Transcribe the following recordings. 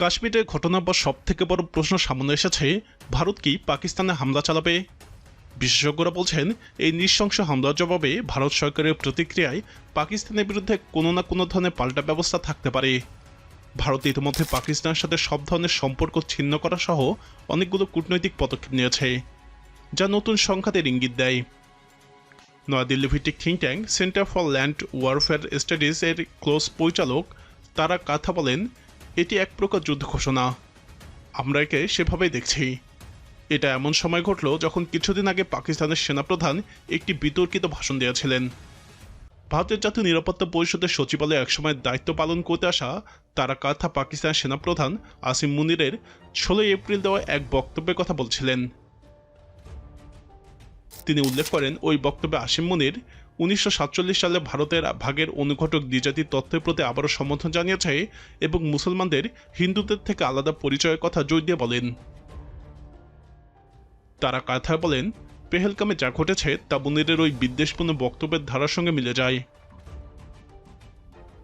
কাশ্মীরের ঘটনার পর সব থেকে বড় প্রশ্ন সামনে এসেছে, ভারত কি পাকিস্তানে হামলা চালাবে? বিশেষজ্ঞরা বলছেন, এই নৃশংস হামলার জবাবে ভারত সরকারের প্রতিক্রিয়ায় পাকিস্তানের বিরুদ্ধে কোনো না কোনো ধরনের পাল্টা ব্যবস্থা থাকতে পারে। ভারত ইতিমধ্যে পাকিস্তানের সাথে সব ধরনের সম্পর্ক ছিন্ন করা সহ অনেকগুলো কূটনৈতিক পদক্ষেপ নিয়েছে, যা নতুন সংঘাতের ইঙ্গিত দেয়। নয়াদিল্লি ভিত্তিক think tank, centre for land warfare studies এর ক্লোজ পরিচালক তারা কথা বলেন, এটি এক প্রকার যুদ্ধ ঘোষণা। আমরা একে সেভাবেই দেখছি। এটা এমন সময় ঘটল যখন কিছুদিন আগে পাকিস্তানের সেনাপ্রধান একটি বিতর্কিত ভাষণ দিয়েছিলেন। ভারতের জাতীয় নিরাপত্তা পরিষদের সচিবালয়ে একসময় দায়িত্ব পালন করতে আসা তারা কাথা পাকিস্তানের সেনাপ্রধান আসিম মুনিরের ষোলোই এপ্রিল দেওয়া এক বক্তব্যের কথা বলছিলেন। তিনি উল্লেখ করেন, ওই বক্তব্যে আসিম মুনির উনিশশো সাতচল্লিশ সালে ভারতের ভাগের অনুঘটক দ্বিজাতির তত্ত্বের প্রতি আবারও সমর্থন জানিয়েছে এবং মুসলমানদের হিন্দুদের থেকে আলাদা পরিচয়ের কথা জোর দিয়ে বলেন। তারা কথায় বলেন পেহেলকামে যা ঘটেছে তা মুনিরের ওই বিদ্বেষপূর্ণ বক্তব্যের ধারার সঙ্গে মিলে যায়।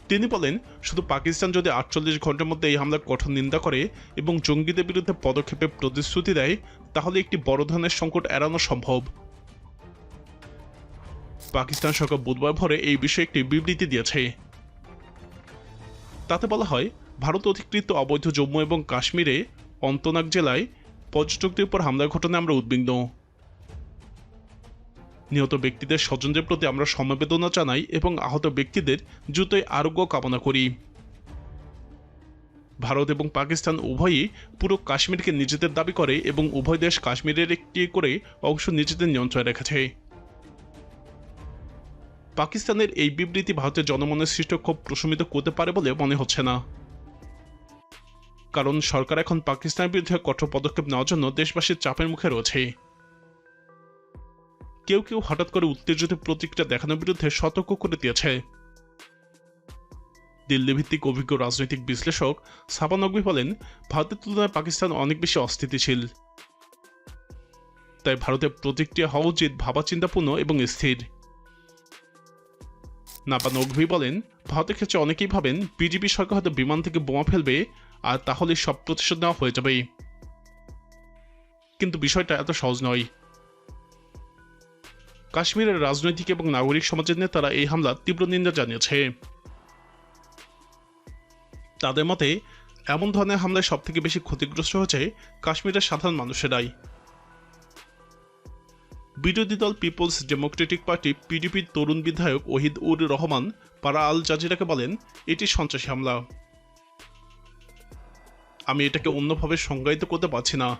তিনি বলেন, শুধু পাকিস্তান যদি আটচল্লিশ ঘণ্টার মধ্যে এই হামলার কঠোর নিন্দা করে এবং জঙ্গিদের বিরুদ্ধে পদক্ষেপের প্রতিশ্রুতি দেয়, তাহলে একটি বড় ধরনের সংকট এড়ানো সম্ভব। পাকিস্তান সরকার বুধবার ভোরে এই বিষয়ে একটি বিবৃতি দিয়েছে। তাতে বলা হয়, ভারত অধিকৃত অবৈধ জম্মু এবং কাশ্মীরে অন্তনাগ জেলায় পর্যটকদের উপর হামলার ঘটনায় আমরা উদ্বিগ্ন। নিহত ব্যক্তিদের স্বজনদের প্রতি আমরা সমবেদনা জানাই এবং আহত ব্যক্তিদের দ্রুতই আরোগ্য কামনা করি। ভারত এবং পাকিস্তান উভয়ই পুরো কাশ্মীরকে নিজেদের দাবি করে এবং উভয় দেশ কাশ্মীরের একটি করে অংশ নিজেদের নিয়ন্ত্রণে রেখেছে। পাকিস্তানের এই বিবৃতি ভারতের জনমনের সৃষ্ট ক্ষোভ প্রশমিত করতে পারে বলে মনে হচ্ছে না। কারণ সরকার এখন পাকিস্তানের বিরুদ্ধে কঠোর পদক্ষেপ নেওয়ার জন্য দেশবাসীর চাপের মুখে রয়েছে। কেউ কেউ হঠাৎ করে উত্তেজিত প্রতিক্রিয়া দেখানোর বিরুদ্ধে সতর্ক করে দিয়েছে। দিল্লি ভিত্তিক অভিজ্ঞ রাজনৈতিক বিশ্লেষক সাবা নকবি বলেন, ভারতের তুলনায় পাকিস্তান অনেক বেশি অস্থিতিশীল। তাই ভারতের প্রতিক্রিয়া হওয়া উচিত ভাবাচিন্তাপূর্ণ এবং স্থির। নাপা নকভি বলেন ভারতের ক্ষেত্রে অনেকেই ভাবেন বিজেপি সরকার হয়তো বিমান থেকে বোমা ফেলবে, আর তাহলে সব প্রতিশোধ নেওয়া হয়ে যাবে। কিন্তু বিষয়টা এত সহজ নয়। কাশ্মীরের রাজনৈতিক এবং নাগরিক সমাজের নেতারা এই হামলার তীব্র নিন্দা জানিয়েছে। তাদের মতে, এমন ধরনের হামলায় সব থেকে বেশি ক্ষতিগ্রস্ত হয়েছে কাশ্মীরের সাধারণ মানুষেরাই। বিরোধী দল পিপলস ডেমোক্রেটিক পার্টি পিডিপির তরুণ বিধায়ক ওহিদ উর রহমান পারা আল জাজিরাকে বলেন, এটি সন্ত্রাসী হামলা। আমি এটাকে অন্যভাবে সংজ্ঞায়িত করতে পারছি না।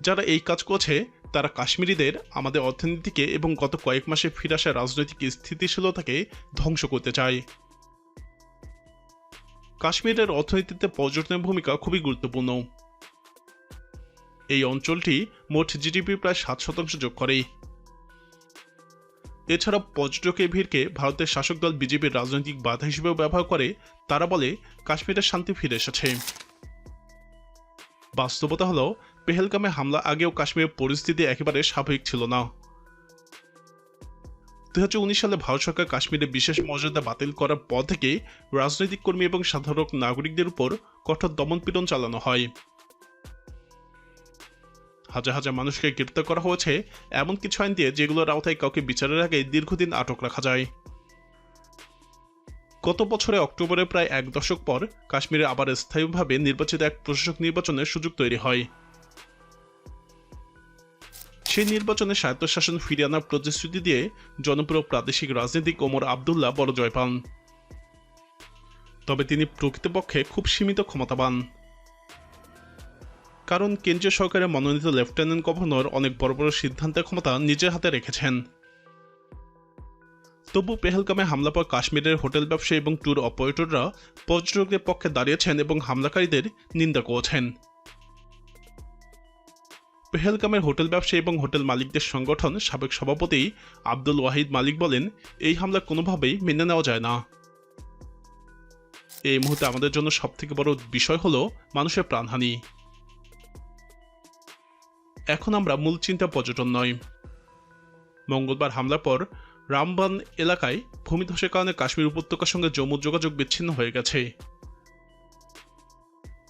যারা এই কাজ করছে, তারা কাশ্মীরিদের আমাদের অর্থনীতিকে এবং গত কয়েক মাসে ফিরে আসা রাজনৈতিক স্থিতিশীলতাকে ধ্বংস করতে চায়। কাশ্মীরের অর্থনীতিতে পর্যটনের ভূমিকা খুবই গুরুত্বপূর্ণ। এই অঞ্চলটি মোট জিডিপি প্রায় সাত শতাংশ যোগ করে এছাড়া পর্যটকের ভিড়কে ভারতের শাসক দল বিজেপির রাজনৈতিক বাধা হিসেবেও ব্যবহার করে, তারা বলে কাশ্মীরের শান্তি ফিরে এসেছে। বাস্তবতা হলো, পেহেলগামে হামলা আগেও কাশ্মীরের পরিস্থিতি একেবারে স্বাভাবিক ছিল না। দু হাজার উনিশ সালে ভারত সরকার কাশ্মীরে বিশেষ মর্যাদা বাতিল করার পর থেকে রাজনৈতিক কর্মী এবং সাধারণ নাগরিকদের উপর কঠোর দমনপীড়ন চালানো হয়। হাজার হাজার মানুষকে গ্রেপ্তার করা হয়েছে এমন কিছু আইন দিয়ে যেগুলোর আওতায় কাউকে বিচারের আগে দীর্ঘদিন আটক রাখা যায়। গত বছরে অক্টোবরে প্রায় এক দশক পর কাশ্মীরে আবার স্থায়ীভাবে নির্বাচিত এক প্রশাসক নির্বাচনের সুযোগ তৈরি হয়। সেই নির্বাচনে স্বায়ত্তশাসন ফিরিয়ে আনার প্রতিশ্রুতি দিয়ে জনপ্রিয় প্রাদেশিক রাজনীতিক ওমর আবদুল্লাহ বড় জয় পান। তবে তিনি প্রকৃতপক্ষে খুব সীমিত ক্ষমতাবান। কারণ কেন্দ্রীয় সরকারের মনোনীত লেফটেন্যান্ট গভর্নর অনেক বড় বড় সিদ্ধান্তের ক্ষমতা নিজের হাতে রেখেছেন। তবু পেহেলগামে হামলা পর কাশ্মীরের হোটেল ব্যবসায়ী এবং ট্যুর অপারেটররা পর্যটকদের পক্ষে দাঁড়িয়েছেন এবং হামলাকারীদের নিন্দা করেছেন। পেহেলগামের হোটেল ব্যবসায়ী এবং হোটেল মালিকদের সংগঠন সাবেক সভাপতি আব্দুল ওয়াহিদ মালিক বলেন, এই হামলা কোনোভাবেই মেনে নেওয়া যায় না। এই মুহূর্তে আমাদের জন্য সবথেকে বড় বিষয় হলো মানুষের প্রাণহানি। এখন আমরা মূল চিন্তা পর্যটন নয়। মঙ্গলবার হামলার পর রামবান এলাকায় ভূমিধসের কারণে কাশ্মীর উপত্যকার সঙ্গে জম্মু যোগাযোগ বিচ্ছিন্ন হয়ে গেছে।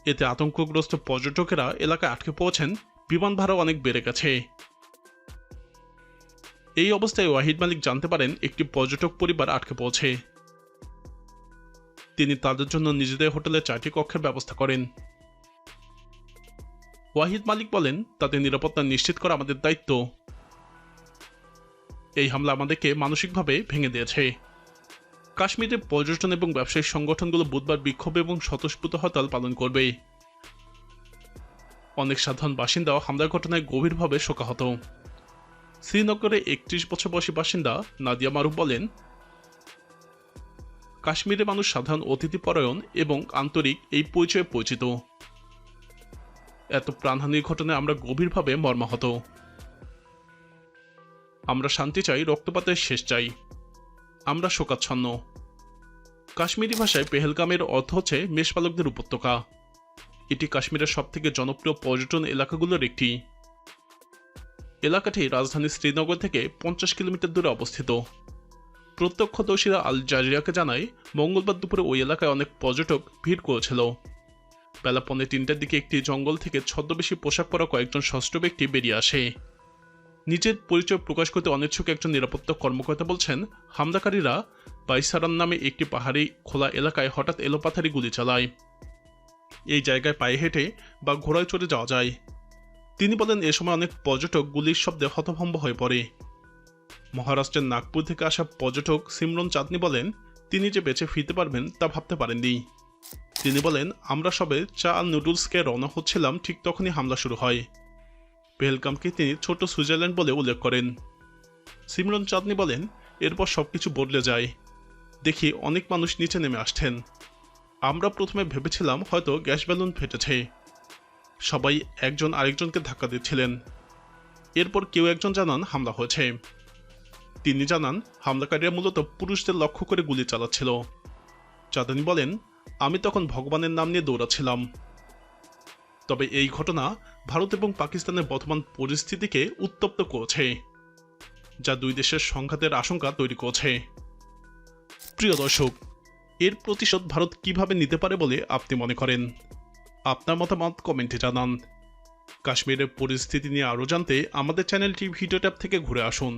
এতে আতঙ্কগ্রস্ত পর্যটকেরা এলাকায় আটকে পড়েছেন, বিমান ভাড়া অনেক বেড়ে গেছে। এই অবস্থায় ওয়াহিদ মালিক জানতে পারেন, একটি পর্যটক পরিবার আটকে পৌঁছে তিনি তাদের জন্য নিজেদের হোটেলে চারটি কক্ষের ব্যবস্থা করেন। ওয়াহিদ মালিক বলেন তাদের নিরাপত্তা নিশ্চিত করা আমাদের দায়িত্ব। এই হামলা আমাদেরকে মানসিকভাবে ভেঙে দিয়েছে। কাশ্মীরে পর্যটন এবং ব্যবসায়িক সংগঠনগুলো বুধবার বিক্ষোভ এবং স্বতঃস্ফূর্ত হরতাল পালন করবে। অনেক সাধারণ বাসিন্দাও হামলার ঘটনায় গভীরভাবে শোকাহত। শ্রীনগরে একত্রিশ বছর বয়সী বাসিন্দা নাদিয়া মারুফ বলেন, কাশ্মীরে মানুষ সাধারণ অতিথিপরায়ণ এবং আন্তরিক এই পরিচয়ে পরিচিত। এত প্রাণহানির ঘটনায় আমরা গভীরভাবে মর্মাহত। আমরা শান্তি চাই, রক্তপাতের শেষ চাই। আমরা শোকাচ্ছন্ন। কাশ্মীরি ভাষায় পেহেলগামের অর্থ হচ্ছে মেষপালকদের উপত্যকা। এটি কাশ্মীরের সবথেকে জনপ্রিয় পর্যটন এলাকাগুলোর একটি। এলাকাটি রাজধানী শ্রীনগর থেকে পঞ্চাশ কিলোমিটার দূরে অবস্থিত। প্রত্যক্ষদর্শীরা আল জাজিরাকে জানায়, মঙ্গলবার দুপুরে ওই এলাকায় অনেক পর্যটক ভিড় করেছিল। বেলা পৌনে তিনটার দিকে একটি জঙ্গল থেকে ছদ্মবেশী পোশাক পরা কয়েকজন ষষ্ঠ ব্যক্তি বেরিয়ে আসে। নিজের পরিচয় প্রকাশ করতে অনিচ্ছুক একজন নিরাপত্তা কর্মকর্তা বলছেন, হামলাকারীরা বাইসারান নামে একটি পাহাড়ি খোলা এলাকায় হঠাৎ এলোপাথারি গুলি চালায়। এই জায়গায় পায়ে হেঁটে বা ঘোড়ায় চড়ে যাওয়া যায়। তিনি বলেন, এ সময় অনেক পর্যটক গুলির শব্দে হতভম্ব হয়ে পড়ে। মহারাষ্ট্রের নাগপুর থেকে আসা পর্যটক সিমরন চাঁদনি বলেন, তিনি যে বেঁচে ফিরতে পারবেন তা ভাবতে পারেননি। তিনি বলেন, আমরা সবে চা আর নুডলসকে রওনা হচ্ছিলাম, ঠিক তখনই হামলা শুরু হয়। পেহেলগামকে তিনি ছোট সুইজারল্যান্ড বলে উল্লেখ করেন। সিমরন চাঁদনি বলেন, এরপর সবকিছু বদলে যায়। দেখি অনেক মানুষ নিচে নেমে আসছেন। আমরা প্রথমে ভেবেছিলাম হয়তো গ্যাস বেলুন ফেটেছে। সবাই একজন আরেকজনকে ধাক্কা দিচ্ছিলেন। এরপর কেউ একজন জানান হামলা হয়েছে। তিনি জানান, হামলাকারীরা মূলত পুরুষদের লক্ষ্য করে গুলি চালাচ্ছিল। চাঁদানি বলেন আমি তখন ভগবানের নাম নিয়ে দৌড়াচ্ছিলাম। তবে এই ঘটনা ভারত এবং পাকিস্তানের বর্তমান পরিস্থিতিকে উত্তপ্ত করেছে, যা দুই দেশের সংঘাতের আশঙ্কা তৈরি করছে। প্রিয় দর্শক, এর প্রতিশোধ ভারত কীভাবে নিতে পারে বলে আপনি মনে করেন? আপনার মতামত কমেন্টে জানান। কাশ্মীরের পরিস্থিতি নিয়ে আরও জানতে আমাদের চ্যানেলটি ভিডিও ট্যাব থেকে ঘুরে আসুন।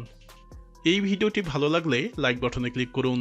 এই ভিডিওটি ভালো লাগলে লাইক বাটনে ক্লিক করুন।